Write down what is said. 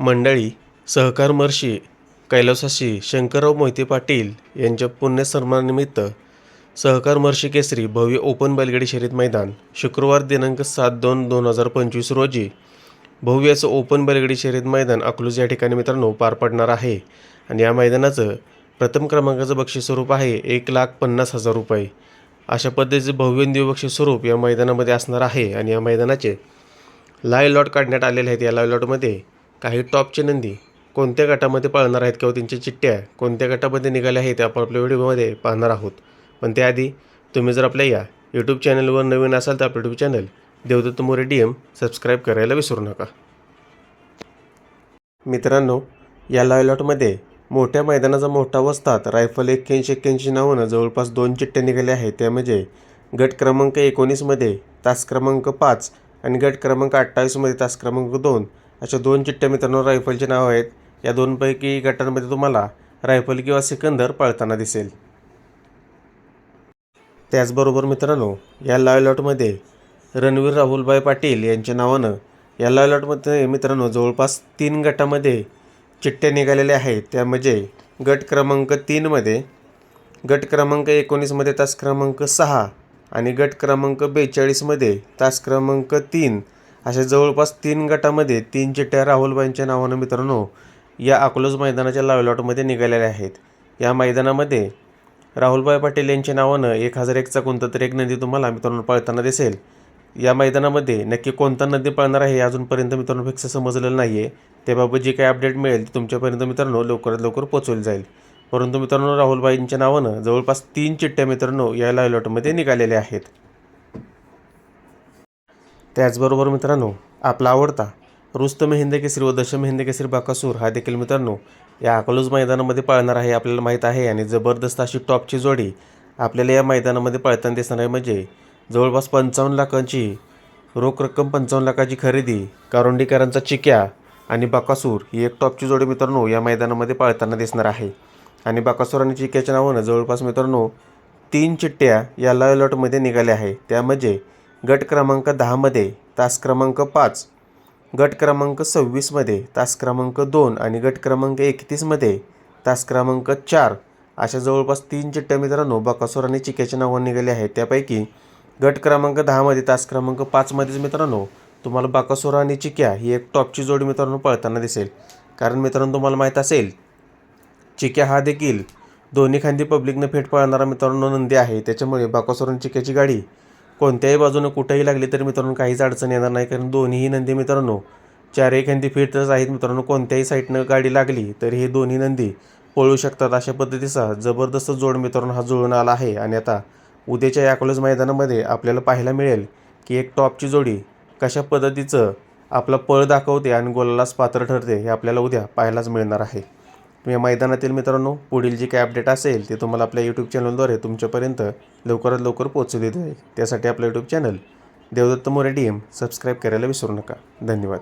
मंडळी सहकार महर्षी कैलासाशी शंकरराव मोहिते पाटील यांच्या पुण्यसन्मानानिमित्त सहकार महर्षी केसरी भव्य ओपन बैलगाडी शर्यत मैदान शुक्रवार दिनांक सात दोन दोन हजार पंचवीस रोजी भव्य असं ओपन बैलगाडी शर्यत मैदान अकलूज या ठिकाणी मित्रांनो पार पडणार आहे. आणि या मैदानाचं प्रथम क्रमांकाचं बक्षीस स्वरूप आहे एक लाख पन्नास हजार रुपये. अशा पद्धतीचे भव्य बक्षीस स्वरूप या मैदानामध्ये असणार आहे. आणि या मैदानाचे लाय लॉट काढण्यात आलेले आहेत. या लाय लॉटमध्ये काही टॉपचे नंदी कोणत्या गटामध्ये पळणार आहेत किंवा त्यांच्या चिठ्ठ्या कोणत्या गटामध्ये निघाल्या आहेत ते आपण आपल्या व्हिडिओमध्ये पाहणार आहोत. पण त्याआधी तुम्ही जर आपल्या या यूट्यूब चॅनलवर नवीन असाल तर आपलं YouTube channel Devdatta More D M subscribe करायला विसरू नका. मित्रांनो या लॉयलॉटमध्ये मोठ्या मैदानाचा मोठा वस्तात रायफल एक्क्याऐंशी एक्क्याऐंशी नावानं जवळपास दोन चिठ्ठ्या निघाल्या आहेत. त्या म्हणजे गट क्रमांक एकोणीसमध्ये तास क्रमांक पाच आणि गट क्रमांक अठ्ठावीसमध्ये तास क्रमांक दोन. अशा दोन चिठ्ठ्या मित्रांनो रायफलचे नाव आहेत. या दोनपैकी गटांमध्ये तुम्हाला रायफल किंवा सिकंदर पळताना दिसेल. त्याचबरोबर मित्रांनो या लॉयलॉटमध्ये रणवीर राहुलभाई पाटील यांच्या नावानं या लॉयलॉटमध्ये मित्रांनो जवळपास तीन गटामध्ये चिठ्ठ्या निघालेल्या आहेत. त्या म्हणजे गट क्रमांक तीनमध्ये गट क्रमांक एकोणीसमध्ये तास क्रमांक सहा आणि गट क्रमांक बेचाळीसमध्ये तास क्रमांक तीन अशा जवळपास तीन गटामध्ये तीन चिठ्ठ्या राहुलबाईंच्या नावानं मित्रांनो या अकलोज मैदानाच्या लायलॉटमध्ये निघालेल्या आहेत. या मैदानामध्ये राहुलभाई पाटील यांच्या नावानं एक हजार एकचा कोणता तरी एक नदी तुम्हाला मित्रांनो पळताना दिसेल. या मैदानामध्ये नक्की कोणता नदी पळणार आहे हे अजूनपर्यंत मित्रांनो फिक्स समजलेलं नाही आहे त्याबाबत जी काही अपडेट मिळेल ती तुमच्यापर्यंत मित्रांनो लवकरात लवकर पोचवली जाईल. परंतु मित्रांनो राहुलबाईंच्या नावानं जवळपास तीन चिठ्ठ्या मित्रांनो या लायलॉटमध्ये निघालेल्या आहेत. त्याचबरोबर मित्रांनो आपला आवडता रुस्तम हिंद केसरी व दशम हिंद केसरी बाकासूर हा देखील मित्रांनो या अकलूज मैदानामध्ये पळणार आहे आपल्याला माहीत आहे आणि जबरदस्त अशी टॉपची जोडी आपल्याला या मैदानामध्ये पळताना दिसणार आहे. म्हणजे जवळपास पंचावन्न लाखांची रोख रक्कम पंचावन्न लाखाची खरेदी कारोंडीकरांचा चिक्या आणि बाकासूर ही एक टॉपची जोडी मित्रांनो या मैदानामध्ये पळताना दिसणार आहे. आणि बाकासूर आणि चिक्याच्या नावानं जवळपास मित्रांनो तीन चिट्ट्या या लाईव्ह लॉटमध्ये निघाल्या आहे. त्या म्हणजे गट क्रमांक दहामध्ये तास क्रमांक पाच गट क्रमांक सव्वीसमध्ये तास क्रमांक दोन आणि गट क्रमांक एकतीसमध्ये तास क्रमांक चार अशा जवळपास तीन चिठ्ठ्या मित्रांनो बकासूर आणि चिक्याचे नावं निघाले आहेत. त्यापैकी गट क्रमांक दहामध्ये तास क्रमांक पाचमध्येच मित्रांनो तुम्हाला बाकासूर आणि चिक्या ही एक टॉपची जोडी मित्रांनो पळताना दिसेल. कारण मित्रांनो तुम्हाला माहीत असेल चिक्या हा देखील दोन्ही खांदी पब्लिकनं फेट पळणारा मित्रांनो नंदी आहे. त्याच्यामुळे बाकासूर आणि चिक्याची गाडी कोणत्याही बाजूनं कुठेही लागली तरी मित्रांनो काहीच अडचण येणार नाही. कारण दोन्हीही नंदी मित्रांनो चारही खांदी फिटच आहेत. मित्रांनो कोणत्याही साईडनं गाडी लागली तरी हे दोन्ही नंदी पळू शकतात अशा पद्धतीचा जबरदस्त जोड मित्रांनो हा जुळून आला आहे. आणि आता उद्याच्या या कॉलेज मैदानामध्ये आपल्याला पाहायला मिळेल की एक टॉपची जोडी कशा पद्धतीचं आपला पळ दाखवते आणि गोलालाच पात्र ठरते हे आपल्याला उद्या पाहायलाच मिळणार आहे. या मैदानातील मित्रांनो पुढील जी काही अपडेट असेल ते तुम्हाला आपल्या यूट्यूब चॅनलद्वारे तुमच्यापर्यंत लवकरात लवकर पोहोचू देत. आहे त्यासाठी आपलं YouTube channel Devdatta More D M subscribe करायला विसरू नका. धन्यवाद.